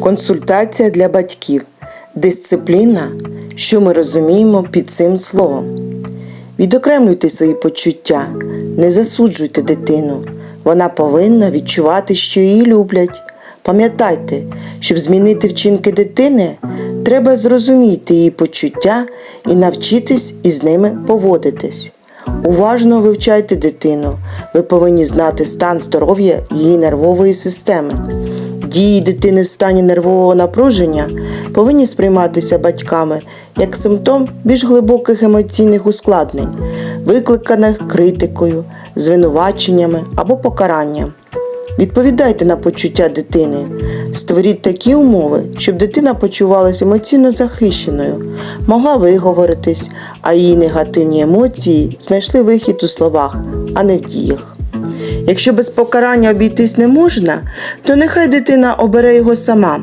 Консультація для батьків. Дисципліна. Що ми розуміємо під цим словом? Відокремлюйте свої почуття, не засуджуйте дитину. Вона повинна відчувати, що її люблять. Пам'ятайте, щоб змінити вчинки дитини, треба зрозуміти її почуття і навчитись із ними поводитись. Уважно вивчайте дитину. Ви повинні знати стан здоров'я її нервової системи. Дії дитини в стані нервового напруження повинні сприйматися батьками як симптом більш глибоких емоційних ускладнень, викликаних критикою, звинуваченнями або покаранням. Відповідайте на почуття дитини. Створіть такі умови, щоб дитина почувалася емоційно захищеною, могла виговоритись, а її негативні емоції знайшли вихід у словах, а не в діях. Якщо без покарання обійтись не можна, то нехай дитина обере його сама.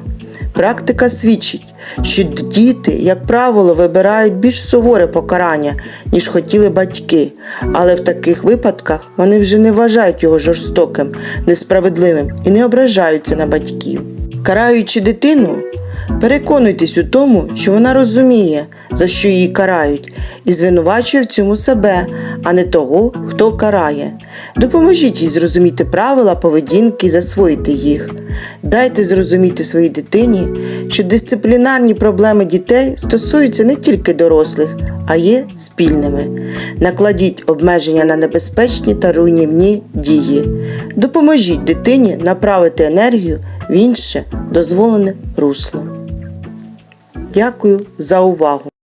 Практика свідчить, що діти, як правило, вибирають більш суворе покарання, ніж хотіли батьки, але в таких випадках вони вже не вважають його жорстоким, несправедливим і не ображаються на батьків. Караючи дитину, переконуйтесь у тому, що вона розуміє, за що її карають, і звинувачує в цьому себе, а не того, хто карає. Допоможіть їй зрозуміти правила поведінки і засвоїти їх. Дайте зрозуміти своїй дитині, що дисциплінарні проблеми дітей стосуються не тільки дорослих, а є спільними. Накладіть обмеження на небезпечні та руйнівні дії. Допоможіть дитині направити енергію в інше дозволене русло. Дякую за увагу!